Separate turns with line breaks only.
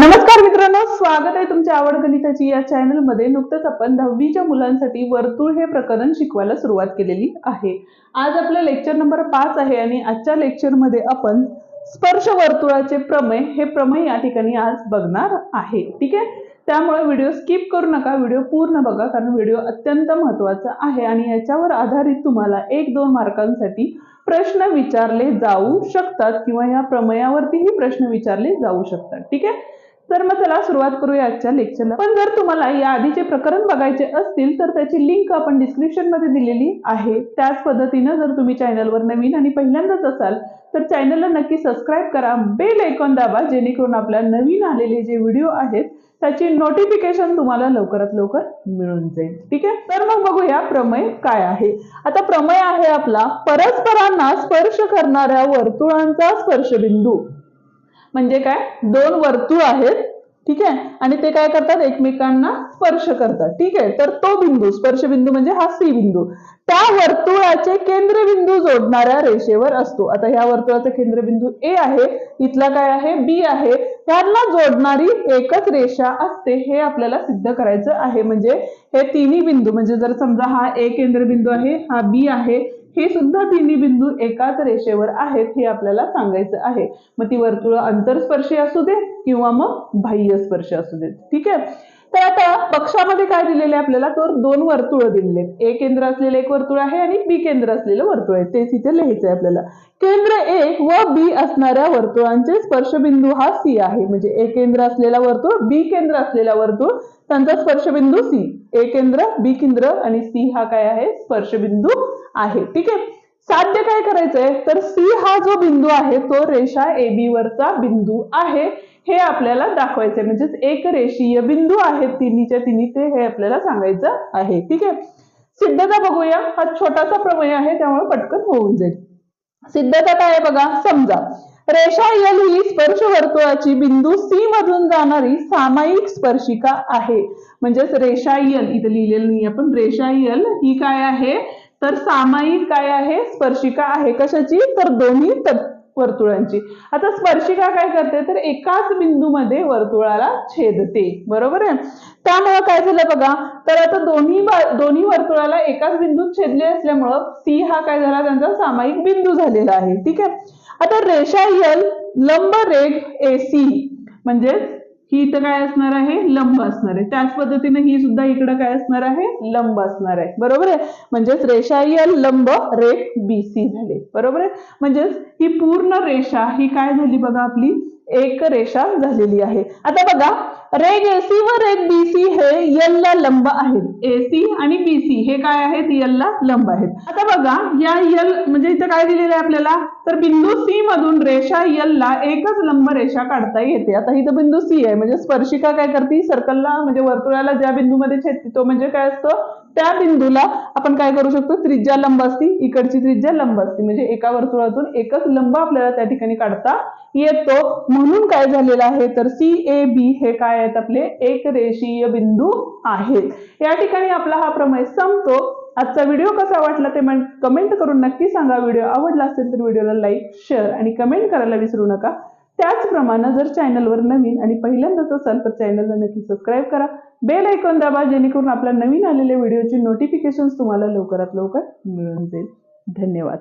नमस्कार मित्रांनो स्वागत आहे तुमच्या आवड गणिताची या चॅनलमध्ये. नुकतंच आपण दहावीच्या मुलांसाठी वर्तुळ हे प्रकरण शिकवायला सुरुवात केलेली आहे. आज आपलं लेक्चर नंबर पाच आहे आणि आजच्या लेक्चरमध्ये आपण स्पर्श वर्तुळाचे प्रमेय हे प्रमेय या ठिकाणी आज बघणार आहे. ठीक आहे? त्यामुळे व्हिडिओ स्किप करू नका व्हिडिओ पूर्ण बघा कारण व्हिडिओ अत्यंत महत्त्वाचा आहे आणि याच्यावर आधारित तुम्हाला एक दोन मार्कांसाठी प्रश्न विचारले जाऊ शकतात किंवा या प्रमेयावरतीही प्रश्न विचारले जाऊ शकतात. ठीक आहे? तर मग चला सुरुवात करूया आजच्या लेक्चरला पण जर तुम्हाला या आधीचे प्रकरण बघायचे असतील तर त्याची लिंक आपण डिस्क्रिप्शनमध्ये दिलेली आहे. त्याच पद्धतीनं जर तुम्ही चॅनलवर नवीन आणि पहिल्यांदाच असाल तर चॅनलला नक्की सबस्क्राईब करा. बेल ऐकॉन दाबा जेणेकरून आपल्या नवीन आलेले जे व्हिडिओ आहेत त्याची नोटिफिकेशन तुम्हाला लवकरात लवकर मिळून जाईल. ठीक आहे? तर मग बघूया प्रमेय काय आहे. आता प्रमेय आहे आपला परस्परांना स्पर्श करणाऱ्या वर्तुळांचा स्पर्शबिंदू. म्हणजे काय? दोन वर्तुळ आहेत ठीक आहे? आणि ते काय करतात? एकमेकांना स्पर्श करतात ठीक आहे? तर तो बिंदू स्पर्श बिंदू म्हणजे हा सी बिंदू. त्या वर्तुळाचे केंद्रबिंदू जोडणाऱ्या रेषेवर असतो. आता ह्या वर्तुळाचा केंद्रबिंदू ए आहे इथला काय आहे? बी आहे. त्यांना जोडणारी एकच रेषा असते हे आपल्याला सिद्ध करायचं आहे. म्हणजे हे तिन्ही बिंदू म्हणजे जर समजा हा ए केंद्रबिंदू आहे हा बी आहे हे सुद्धा तिन्ही बिंदू एकाच रेषेवर आहेत हे आपल्याला सांगायचं आहे. मग ती वर्तुळ अंतरस्पर्शी असू दे किंवा मग बाह्य स्पर्श असू देत. ठीक आहे? तर आता पक्षामध्ये काय दिलेले आपल्याला? तर दोन वर्तुळ दिलेले आहेत. ए केंद्र असलेलं एक वर्तुळ आहे आणि बी केंद्र असलेलं वर्तुळ आहे. तेच इथे लिहायचं आहे आपल्याला. केंद्र ए व बी असणाऱ्या वर्तुळांचे स्पर्शबिंदू हा सी आहे. म्हणजे ए केंद्र असलेला वर्तुळ बी केंद्र असलेला वर्तुळ त्यांचा स्पर्शबिंदू सी. ए केंद्र बी केंद्र आणि सी हा काय आहे? स्पर्शबिंदू आहे. ठीक आहे? साध्य काय करायचंय? तर सी हा जो बिंदू आहे तो रेषा ए बी वरचा बिंदू आहे. हे आपल्याला दाखवायचंय. म्हणजेच एक रेषीय बिंदू आहेत तिन्हीच्या तिन्ही ते हे आपल्याला सांगायचं आहे. ठीक आहे? सिद्धता बघूया. हा छोटासा प्रमेय आहे त्यामुळे पटकन होऊन जाईल. सिद्धता काय आहे बघा? समजा. रेषा एल ही स्पर्श वर्तुळाची बिंदू सी मधून जाणारी सामायिक स्पर्शिका आहे. म्हणजेच रेषा एल इथं लिहिलेलं नाही आपण. रेषा एल ही काय आहे? तर सामायिक काय आहे? स्पर्शिका आहे. कशाची? तर दोन्ही त- वर्तुळांची. आता स्पर्शिका काय करते? तर एकाच बिंदूमध्ये वर्तुळाला छेदते. बरोबर आहे? त्यामुळं काय झालं बघा तर आता दोन्ही दोन्ही वर्तुळाला एकाच बिंदूत छेदले असल्यामुळं सी हा काय झाला? त्यांचा सामायिक बिंदू झालेला आहे. ठीक आहे? आता रेषा यल लंब रेग एसी म्हणजे ही इथं काय असणार आहे? लंब असणार आहे. त्याच पद्धतीने ही सुद्धा इकडं काय असणार आहे? लंब असणार आहे. बरोबर आहे? म्हणजेच रेषा यल लंब रेख बी सी झाले. बरोबर आहे? म्हणजेच ही पूर्ण रेषा ही काय झाली बघा आपली? एक रेषा झालेली आहे. आता बघा रेग एसी व रेग बीसी हे यल ला लंब आहेत. एसी आणि बीसी हे काय आहेत? यल ला लंब आहेत. आता बघा या यल म्हणजे इथं काय दिलेलं आहे आपल्याला? तर बिंदू सी मधून रेषा यलला एकच लंब रेषा काढता येते. आता इथं बिंदू सी आहे. म्हणजे स्पर्शिका काय करते? सर्कलला म्हणजे वर्तुळाला ज्या बिंदूमध्ये छेदते तो म्हणजे काय असतं? त्या बिंदूला आपण काय करू शकतो? त्रिज्या लंब असती इकडची त्रिज्या लंब असती. म्हणजे एका वर्तुळातून एकच लंब आपल्याला त्या ठिकाणी काढता येतो. म्हणून काय झालेलं आहे? तर सी ए बी हे काय आहेत? आपले एक रेषीय बिंदू आहेत. या ठिकाणी आपला हा प्रमेय संपतो. आजचा व्हिडिओ कसा वाटला ते कमेंट करून नक्की सांगा. व्हिडिओ आवडला असेल तर व्हिडिओला लाईक शेअर आणि कमेंट करायला विसरू नका. त्याचप्रमाणे जर चॅनलवर नवीन आणि पहिल्यांदाच असाल तर चॅनलला नक्की सबस्क्राईब करा. बेल ऐकून दाबा जेणेकरून आपल्या नवीन आलेल्या व्हिडिओची नोटिफिकेशन तुम्हाला लवकरात लवकर मिळून जाईल. धन्यवाद.